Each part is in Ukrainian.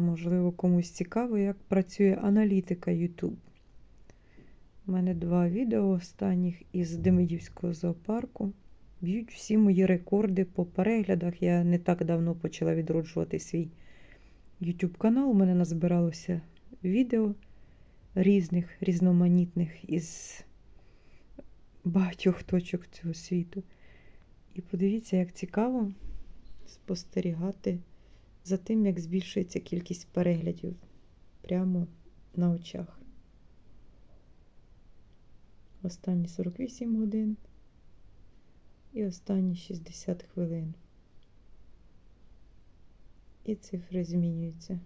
Можливо, комусь цікаво, як працює аналітика YouTube. У мене два відео останніх із Демидівського зоопарку. Б'ють всі мої рекорди по переглядах. Я не так давно почала відроджувати свій YouTube канал. У мене назбиралося відео різних, різноманітних із багатьох точок цього світу. І подивіться, як цікаво спостерігати за тим, як збільшується кількість переглядів прямо на очах. Останні 48 годин і останні 60 хвилин. І цифри змінюються.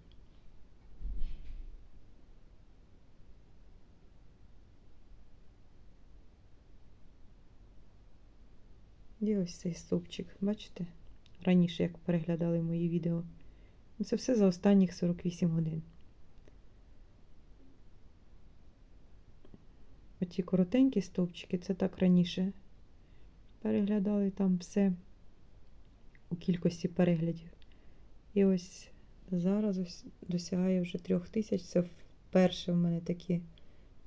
І ось цей стовпчик, бачите? Раніше, як переглядали мої відео. Ну, Це все за останніх 48 годин. Оті коротенькі стовпчики, це так раніше переглядали там все у кількості переглядів. І ось зараз ось досягає вже трьох тисяч. Це вперше в мене такі,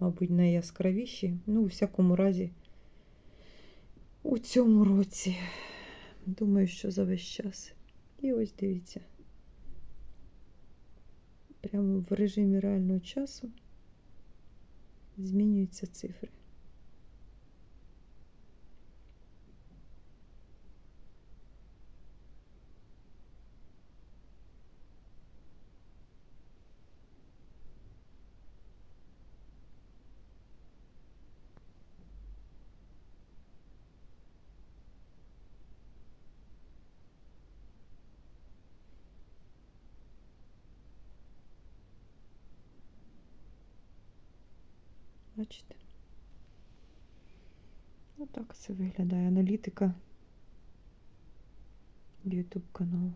мабуть, найяскравіші. Ну, у всякому разі, у цьому році. Думаю, що за весь час. І ось дивіться. Прямо в режимі реального часу змінюються цифри. Бачите? Отак це виглядає аналітика YouTube каналу.